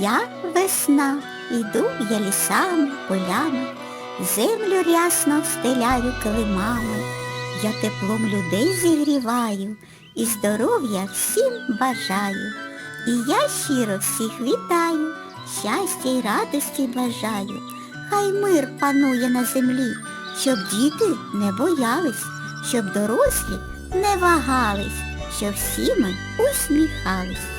Я весна, іду я лісами, полями, землю рясно встеляю килимами, я теплом людей зігріваю і здоров'я всім бажаю. І я щиро всіх вітаю, щастя й радості бажаю. Хай мир панує на землі, щоб діти не боялись, щоб дорослі не вагались, щоб всі ми усміхались.